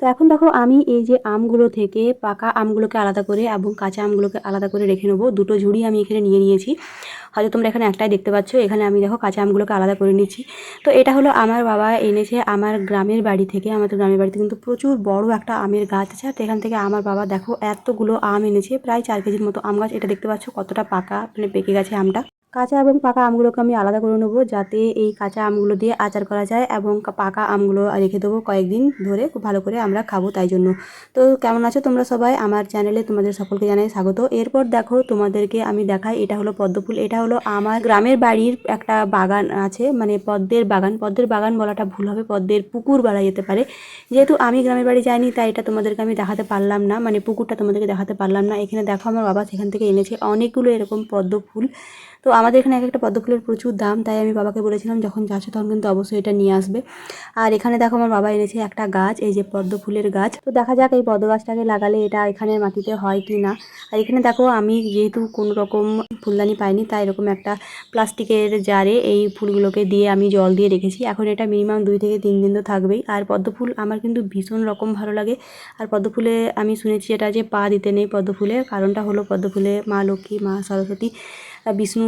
তো এখন দেখো আমি এই যে আমগুলো থেকে পাকা আমগুলোকে আলাদা করে এবং কাঁচা আমগুলোকে আলাদা করে রেখে নেব। দুটো ঝুড়ি আমি এখানে নিয়ে নিয়েছি। হয়তো তোমরা এখানে একটাই দেখতে পাচ্ছ। এখানে আমি দেখো কাঁচা আমগুলোকে আলাদা করে নিচ্ছি। তো এটা হলো আমার বাবা এনেছে আমার গ্রামের বাড়ি থেকে। আমাদের গ্রামের বাড়িতে কিন্তু প্রচুর বড় একটা আমের গাছ আছে। আর এখান থেকে আমার বাবা দেখো এতগুলো আম এনেছে। প্রায় চার কেজির মতো আম গাছ। এটা দেখতে পাচ্ছ কতটা পাকা মানে পেকে গেছে আমটা। কাঁচা এবং পাকা আমগুলোকে আমি আলাদা করে নেব যাতে এই কাঁচা আমগুলো দিয়ে আচার করা যায় এবং পাকা আমগুলো রেখে দেবো কয়েকদিন ধরে খুব ভালো করে আমরা খাব তাই জন্য। তো কেমন আছো তোমরা সবাই? আমার চ্যানেলে তোমাদের সকলকে জানাই স্বাগত। এরপর দেখো তোমাদেরকে আমি দেখাই, এটা হলো পদ্মফুল, এটা হলো আমার গ্রামের বাড়ির একটা বাগান আছে মানে পদ্মের বাগান। পদ্মের বাগান বলাটা ভুল হবে, পদ্মের পুকুর বলা যেতে পারে। যেহেতু আমি গ্রামের বাড়ি যাইনি, তাই এটা তোমাদেরকে আমি দেখাতে পারলাম না মানে পুকুরটা তোমাদেরকে দেখাতে পারলাম না। এখানে দেখো আমার বাবা সেখান থেকে এনেছে অনেকগুলো এরকম পদ্ম ফুল তো আমাদের এখানে এক একটা পদ্ম ফুলের প্রচুর দাম, তাই আমি বাবাকে বলেছিলাম যখন যাচ্ছ তখন কিন্তু অবশ্যই এটা নিয়ে আসবে। আর এখানে দেখো আমার বাবা এনেছে একটা গাছ, এই যে পদ্ম ফুলের গাছ। তো দেখা যাক এই পদ্ম গাছটাকে লাগালে এটা এখানের মাটিতে হয় কি না। আর এখানে দেখো আমি যেহেতু কোনো রকম ফুলদানি পাইনি, তাই এরকম একটা প্লাস্টিকের জারে এই ফুলগুলোকে দিয়ে আমি জল দিয়ে রেখেছি। এখন এটা মিনিমাম দুই থেকে তিন দিন তো থাকবেই। আর পদ্ম ফুল আমার কিন্তু ভীষণ রকম ভালো লাগে। আর পদ্ম ফুলে আমি শুনেছি এটা যে পা দিতে নেই পদ্ম ফুলে, কারণটা হলো পদ্ম ফুলে মা লক্ষ্মী, মা সরস্বতী। বিষ্ণু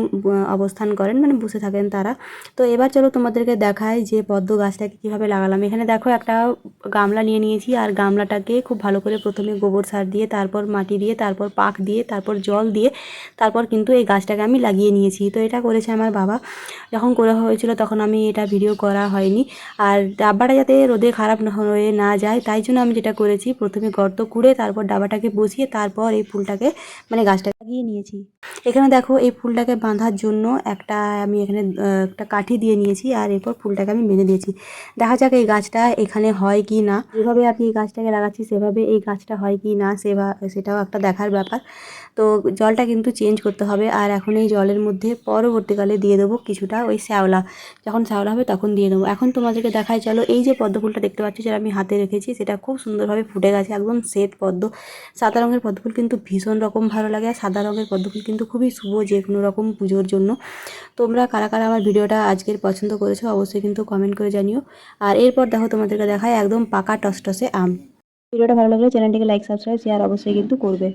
অবস্থান করেন মানে বসে থাকেন তারা। তো এবার চলো তোমাদেরকে দেখায় যে পদ্ম গাছটাকে কীভাবে লাগালাম। এখানে দেখো একটা গামলা নিয়ে নিয়েছি, আর গামলাটাকে খুব ভালো করে প্রথমে গোবর সার দিয়ে, তারপর মাটি দিয়ে, তারপর পাক দিয়ে, তারপর জল দিয়ে, তারপর কিন্তু এই গাছটাকে আমি লাগিয়ে নিয়েছি। তো এটা করেছে আমার বাবা। যখন করা হয়েছিল তখন আমি এটা ভিডিও করা হয়নি। আর ডাব্বাটা যাতে রোদে খারাপ হয়ে না যায়, তাই জন্য আমি যেটা করেছি, প্রথমে গর্ত কুড়ে, তারপর ডাবাটাকে বসিয়ে, তারপর এই ফুলটাকে মানে গাছটা লাগিয়ে নিয়েছি। এখানে দেখো এই ফুলটাকে বাঁধার জন্য একটা আমি এখানে একটা কাঠি দিয়ে নিয়েছি আর এরপর ফুলটাকে আমি বেঁধে দিয়েছি। দেখা যাক এই গাছটা এখানে হয় কি না। যেভাবে আমি এই গাছটাকে লাগাচ্ছি সেভাবে এই গাছটা হয় কি না, সেবা, সেটাও একটা দেখার ব্যাপার। তো জলটা কিন্তু চেঞ্জ করতে হবে আর এখন এই জলের মধ্যে পরবর্তীকালে দিয়ে দেবো কিছুটা ওই শ্যাওলা। যখন শ্যাওলা হবে তখন দিয়ে দেবো। এখন তোমাদেরকে দেখায় চলো এই যে পদ্ম ফুলটা দেখতে পাচ্ছি যেটা আমি হাতে রেখেছি, সেটা খুব সুন্দরভাবে ফুটে গেছে, একদম শ্বেত পদ্ম। সাদা রঙের পদ্ম ফুল কিন্তু ভীষণ রকম ভালো লাগে। আর সাদা রঙের পদ্ম ফুল কিন্তু খুবই শুভ যে কোনো রকম পুজোর জন্য। তোমরা কারা কারা আমার ভিডিওটা আজকের পছন্দ করেছ অবশ্যই কিন্তু কমেন্ট করে জানিও। আর এরপর দেখো তোমাদেরকে দেখায় একদম পাকা টস টসে আম। ভিডিওটা ভালো লাগলে চ্যানেলটিকে লাইক সাবস্ক্রাইব শেয়ার অবশ্যই কিন্তু করবে।